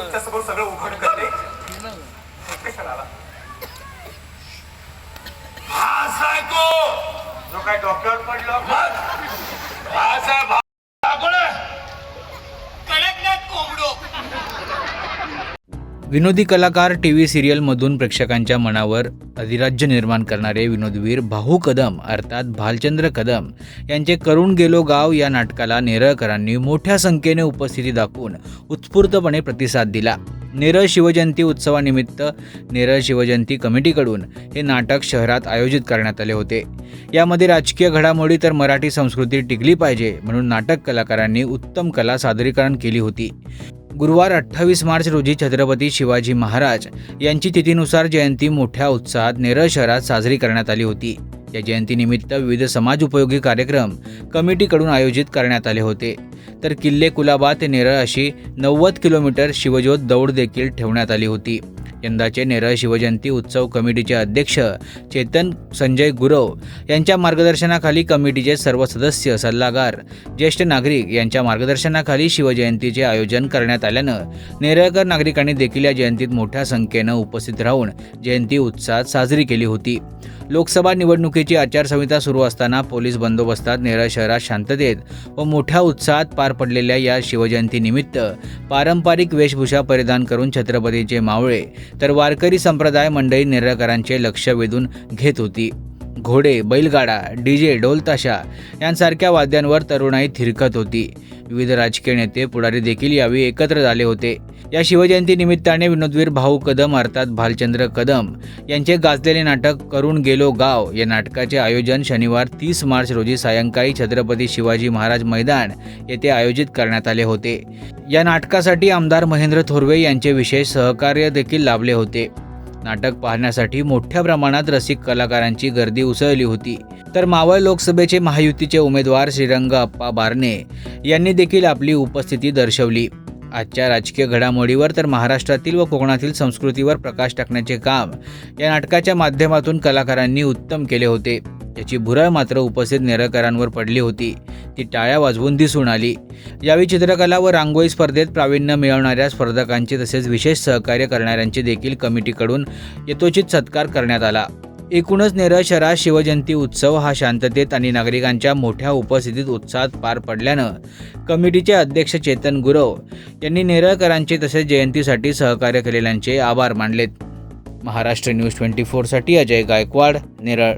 तुमच्यासमोर सगळं उघड करते कशाला जो काय डॉक्टर पडलो मग भास विनोदी कलाकार टी व्ही सिरियलमधून प्रेक्षकांच्या मनावर अधिराज्य निर्माण करणारे विनोदवीर भाऊ कदम अर्थात भालचंद्र कदम यांचे करून गेलो गाव या नाटकाला नेरळकरांनी मोठ्या संख्येने उपस्थिती दाखवून उत्स्फूर्तपणे प्रतिसाद दिला. नेरळ शिवजयंती उत्सवानिमित्त नेरळ शिवजयंती कमिटीकडून हे नाटक शहरात आयोजित करण्यात आले होते. यामध्ये राजकीय घडामोडी तर मराठी संस्कृती टिकली पाहिजे म्हणून नाटक कलाकारांनी उत्तम कला सादरीकरण केली होती. गुरुवार अठ्ठावीस मार्च रोजी छत्रपती शिवाजी महाराज यांची तिथीनुसार जयंती मोठ्या उत्साहात नेरळ शहरात साजरी करण्यात आली होती. या जयंतीनिमित्त विविध समाज उपयोगी कार्यक्रम कमिटीकडून आयोजित करण्यात आले होते. तर किल्ले कुलाबा ते नेरळ अशी नव्वद किलोमीटर शिवज्योत दौड देखील ठेवण्यात आली होती. यंदाचे नेरळ शिवजयंती उत्सव कमिटीचे अध्यक्ष चेतन संजय गुरव यांच्या मार्गदर्शनाखाली कमिटीचे सर्व सदस्य सल्लागार ज्येष्ठ नागरिक यांच्या मार्गदर्शनाखाली शिवजयंतीचे आयोजन करण्यात आल्यानं नेरळकर नागरिकांनी देखील या जयंतीत मोठ्या संख्येनं उपस्थित राहून जयंती उत्साहात साजरी केली होती. लोकसभा निवडणुकीची आचारसंहिता सुरू असताना पोलीस बंदोबस्तात नेरळ शहरात शांततेत व मोठ्या उत्साहात पार पडलेल्या या शिवजयंतीनिमित्त पारंपरिक वेशभूषा परिधान करून छत्रपतीचे मावळे तर वारकरी संप्रदाय मंडळी नेरळकरांचे लक्ष वेधून घेत होती. घोडे बैलगाडा डीजे ढोलताशा यांसारख्या वाद्यांवर तरुणाई थिरकत होती. विविध राजकीय नेते पुढारी देखील यावेळी एकत्र झाले होते. या शिवजयंती निमित्ताने विनोदवीर भाऊ कदम अर्थात भालचंद्र कदम यांचे गाजलेले नाटक करून गेलो गाव. या नाटकाचे आयोजन शनिवार तीस मार्च रोजी सायंकाळी छत्रपती शिवाजी महाराज मैदान येथे आयोजित करण्यात आले होते. या नाटकासाठी आमदार महेंद्र थोरवे यांचे विशेष सहकार्य देखील लाभले होते. नाटक पाहण्यासाठी मोठ्या प्रमाणात रसिक कलाकारांची गर्दी उसळली होती. तर मावळ लोकसभेचे महायुतीचे उमेदवार श्रीरंग अप्पा बारणे यांनी देखील आपली उपस्थिती दर्शवली. आजच्या राजकीय घडामोडीवर तर महाराष्ट्रातील व कोकणातील संस्कृतीवर प्रकाश टाकण्याचे काम या नाटकाच्या माध्यमातून कलाकारांनी उत्तम केले होते. त्याची भुरळ मात्र उपस्थित नेरळकरांवर पडली होती. ती टाळ्या वाजवून दिसून आली. यावेळी चित्रकला व रांगोळी स्पर्धेत प्रावीण्य मिळवणाऱ्या स्पर्धकांचे तसेच विशेष सहकार्य करणाऱ्यांचे देखील कमिटीकडून यथोचित सत्कार करण्यात आला. एकूणच नेरळ शहरात शिवजयंती उत्सव हा शांततेत आणि नागरिकांच्या मोठ्या उपस्थितीत उत्साहात पार पडल्यानं कमिटीचे अध्यक्ष चेतन गुरव यांनी नेरळकरांचे तसेच जयंतीसाठी सहकार्य केलेल्यांचे आभार मानलेत. महाराष्ट्र न्यूज ट्वेंटी फोरसाठी अजय गायकवाड नेरळ.